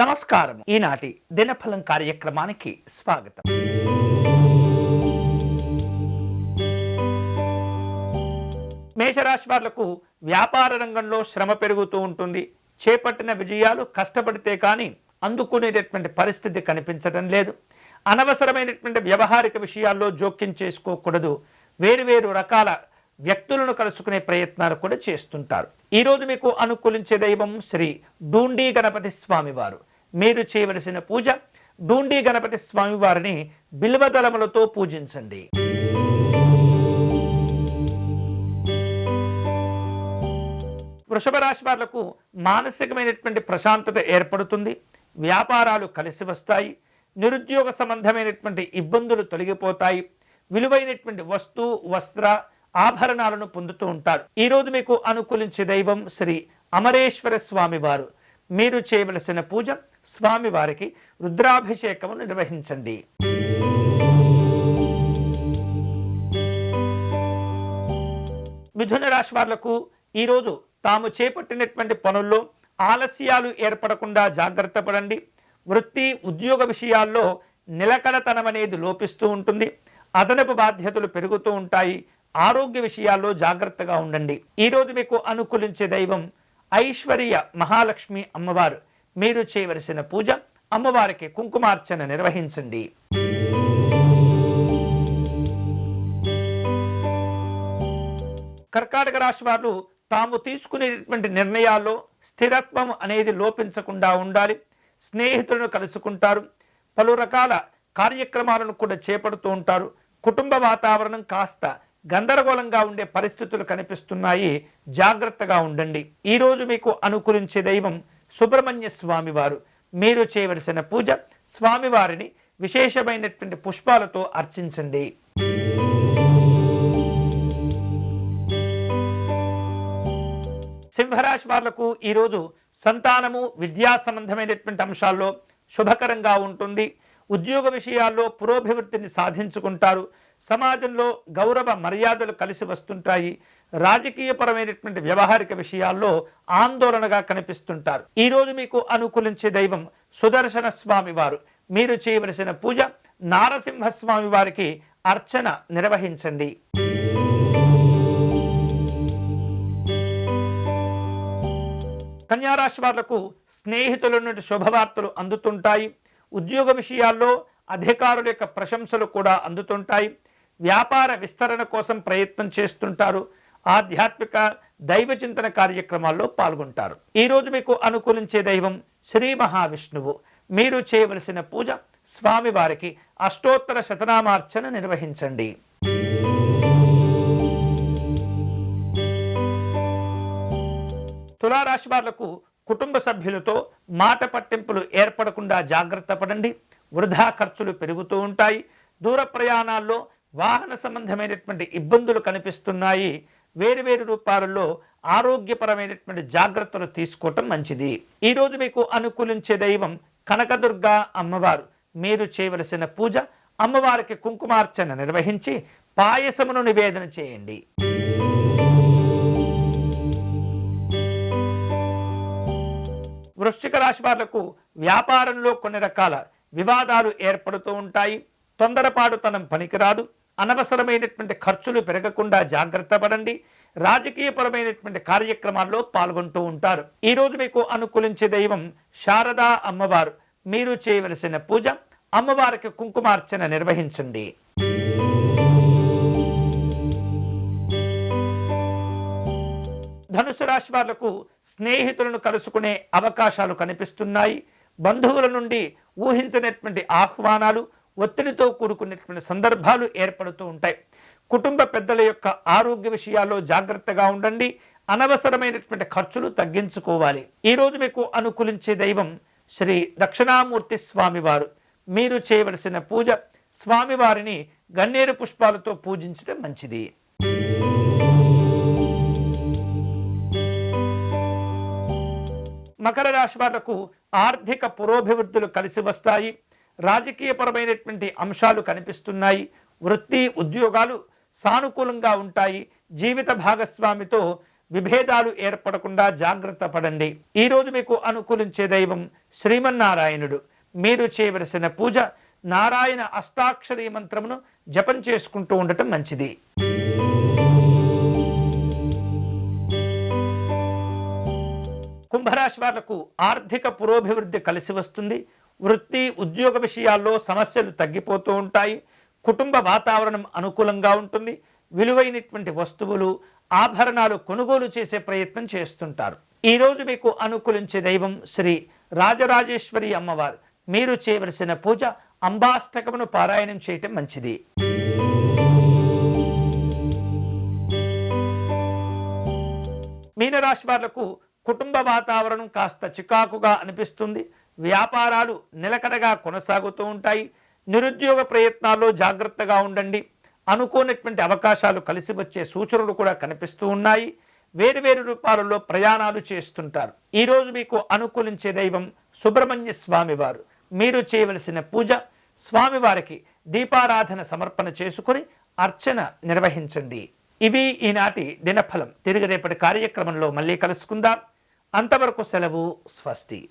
నమస్కారం. ఈనాటి దినఫలం కార్యక్రమానికి స్వాగతం. మేషరాశి వాళ్ళకు వ్యాపార రంగంలో శ్రమ పెరుగుతూ ఉంటుంది. చేపట్టిన విజయాలు కష్టపడితే కానీ అందుకునేటటువంటి పరిస్థితి కనిపించడం లేదు. అనవసరమైనటువంటి వ్యవహారిక విషయాల్లో జోక్యం చేసుకోకూడదు. వేరువేరు రకాల వ్యక్తులను కలుసుకునే ప్రయత్నాలు కూడా చేస్తుంటారు. ఈరోజు మీకు అనుకూలించే దైవం శ్రీ డూండి గణపతి స్వామివారు. మీరు చేయవలసిన పూజ డూండి గణపతి స్వామివారిని బిల్వదళములతో పూజించండి. వృషభ రాశి వాళ్ళకు మానసికమైనటువంటి ప్రశాంతత ఏర్పడుతుంది. వ్యాపారాలు కలిసి వస్తాయి. నిరుద్యోగ సంబంధమైనటువంటి ఇబ్బందులు తొలగిపోతాయి. విలువైనటువంటి వస్తు వస్త్ర ఆభరణాలను పొందుతూ ఉంటారు. ఈరోజు మీకు అనుకూలించే దైవం శ్రీ అమరేశ్వర స్వామివారు మీరు చేయవలసిన పూజ స్వామివారికి రుద్రాభిషేకము నిర్వహించండి. మిథున రాశి వాళ్ళకు ఈరోజు తాము చేపట్టినటువంటి పనుల్లో ఆలస్యాలు ఏర్పడకుండా జాగ్రత్త పడండి. వృత్తి ఉద్యోగ విషయాల్లో నిలకడతనం అనేది లోపిస్తూ ఉంటుంది. అదనపు బాధ్యతలు పెరుగుతూ ఉంటాయి. ఆరోగ్య విషయాల్లో జాగ్రత్తగా ఉండండి. ఈరోజు మీకు అనుకూలించే దైవం ఐశ్వర్య మహాలక్ష్మి అమ్మవారు. మీరు చేయవలసిన పూజ అమ్మవారికి కుంకుమార్చన నిర్వహించండి. కర్కాటక రాశి వారు తాము తీసుకునేటువంటి నిర్ణయాల్లో స్థిరత్వం అనేది లోపించకుండా ఉండాలి. స్నేహితులను కలుసుకుంటారు. పలు రకాల కార్యక్రమాలను కూడా చేపడుతూ ఉంటారు. కుటుంబ వాతావరణం కాస్త గందరగోళంగా ఉండే పరిస్థితులు కనిపిస్తున్నాయి. జాగ్రత్తగా ఉండండి. ఈరోజు మీకు అనుకూలించే దైవం సుబ్రహ్మణ్య స్వామి వారు. మీరు చేయవలసిన పూజ స్వామివారిని విశేషమైనటువంటి పుష్పాలతో అర్చించండి. సింహరాశి వాళ్ళకు ఈరోజు సంతానము విద్యా సంబంధమైనటువంటి అంశాల్లో శుభకరంగా ఉంటుంది. ఉద్యోగ విషయాల్లో పురోభివృద్ధిని సాధించుకుంటారు. సమాజంలో గౌరవ మర్యాదలు కలిసి వస్తుంటాయి. రాజకీయపరమైనటువంటి వ్యవహారిక విషయాల్లో ఆందోళనగా కనిపిస్తుంటారు. ఈరోజు మీకు అనుకూలించే దైవం సుదర్శన స్వామి వారు. మీరు చేయవలసిన పూజ నారసింహస్వామి వారికి అర్చన నిర్వహించండి. కన్యారాశి వాళ్ళకు స్నేహితుల నుండి శుభవార్తలు అందుతుంటాయి. ఉద్యోగ విషయాల్లో అధికారుల యొక్క ప్రశంసలు కూడా అందుతుంటాయి. వ్యాపార విస్తరణ కోసం ప్రయత్నం చేస్తుంటారు. ఆధ్యాత్మిక దైవ చింతన కార్యక్రమాల్లో పాల్గొంటారు. ఈరోజు మీకు అనుకూలించే దైవం శ్రీ మహావిష్ణువు. మీరు చేయవలసిన పూజ స్వామివారికి అష్టోత్తర శతనామార్చన నిర్వహించండి. తులారాశి వాళ్ళకు కుటుంబ సభ్యులతో మాట పట్టింపులు ఏర్పడకుండా జాగ్రత్త పడండి. వృధా ఖర్చులు పెరుగుతూ ఉంటాయి. దూర ప్రయాణాల్లో వాహన సంబంధమైనటువంటి ఇబ్బందులు కనిపిస్తున్నాయి. వేరువేరు రూపాలలో ఆరోగ్యపరమైనటువంటి జాగ్రత్తలు తీసుకోవటం మంచిది. ఈరోజు మీకు అనుకూలించే దైవం కనకదుర్గ అమ్మవారు. మీరు చేయవలసిన పూజ అమ్మవారికి కుంకుమార్చన నిర్వహించి పాయసమును నివేదన చేయండి. వృశ్చిక రాశి వాళ్ళకు వ్యాపారంలో కొన్ని రకాల వివాదాలు ఏర్పడుతూ ఉంటాయి. తొందరపాటుతనం పనికిరాదు. అనవసరమైనటువంటి ఖర్చులు పెరగకుండా జాగ్రత్త పడండి. రాజకీయపరమైనటువంటి కార్యక్రమాల్లో పాల్గొంటూ ఉంటారు. ఈరోజు మీకు అనుకూలించే దైవం శారదా అమ్మవారు. మీరు చేయవలసిన పూజ అమ్మవారికి కుంకుమార్చన నిర్వహించండి. ధనుసు రాశి వాళ్ళకు స్నేహితులను కలుసుకునే అవకాశాలు కనిపిస్తున్నాయి. బంధువుల నుండి ఊహించినటువంటి ఆహ్వానాలు ఒత్తిడితో కూడుకున్నటువంటి సందర్భాలు ఏర్పడుతూ ఉంటాయి. కుటుంబ పెద్దల యొక్క ఆరోగ్య విషయాల్లో జాగ్రత్తగా ఉండండి. అనవసరమైనటువంటి ఖర్చులు తగ్గించుకోవాలి. ఈరోజు మీకు అనుకూలించే దైవం శ్రీ దక్షిణామూర్తి స్వామివారు. మీరు చేయవలసిన పూజ స్వామివారిని గన్నేరు పుష్పాలతో పూజించడం మంచిది. మకర రాశి వాళ్ళకు ఆర్థిక పురోభివృద్ధులు కలిసి వస్తాయి. రాజకీయపరమైనటువంటి అంశాలు కనిపిస్తున్నాయి. వృత్తి ఉద్యోగాలు సానుకూలంగా ఉంటాయి. జీవిత భాగస్వామితో విభేదాలు ఏర్పడకుండా జాగ్రత్త పడండి. ఈరోజు మీకు అనుకూలించే దైవం శ్రీమన్నారాయణుడు. మీరు చేయవలసిన పూజ నారాయణ అష్టాక్షరీ మంత్రమును జపం చేసుకుంటూ ఉండటం మంచిది. కుంభరాశి వాళ్ళకు ఆర్థిక పురోభివృద్ధి కలిసి వస్తుంది. వృత్తి ఉద్యోగ విషయాల్లో సమస్యలు తగ్గిపోతూ ఉంటాయి. కుటుంబ వాతావరణం అనుకూలంగా ఉంటుంది. విలువైనటువంటి వస్తువులు ఆభరణాలు కొనుగోలు చేసే ప్రయత్నం చేస్తుంటారు. ఈరోజు మీకు అనుకూలించే దైవం శ్రీ రాజరాజేశ్వరి అమ్మవారు. మీరు చేయవలసిన పూజ అంబాష్టకమును పారాయణం చేయటం మంచిది. మీనరాశి వాళ్ళకు కుటుంబ వాతావరణం కాస్త చికాకుగా అనిపిస్తుంది. వ్యాపారాలు నిలకడగా కొనసాగుతూ ఉంటాయి. నిరుద్యోగ ప్రయత్నాల్లో జాగ్రత్తగా ఉండండి. అనుకోనటువంటి అవకాశాలు కలిసి వచ్చే సూచనలు కూడా కనిపిస్తూ ఉన్నాయి. వేరువేరు రూపాలలో ప్రయాణాలు చేస్తుంటారు. ఈరోజు మీకు అనుకూలించే దైవం సుబ్రహ్మణ్య స్వామివారు. మీరు చేయవలసిన పూజ స్వామివారికి దీపారాధన సమర్పణ చేసుకుని అర్చన నిర్వహించండి. ఇవి ఈనాటి దినఫలం. తిరిగి రేపటి కార్యక్రమంలో మళ్ళీ కలుసుకుందాం. అంతవరకు సెలవు స్వస్తి.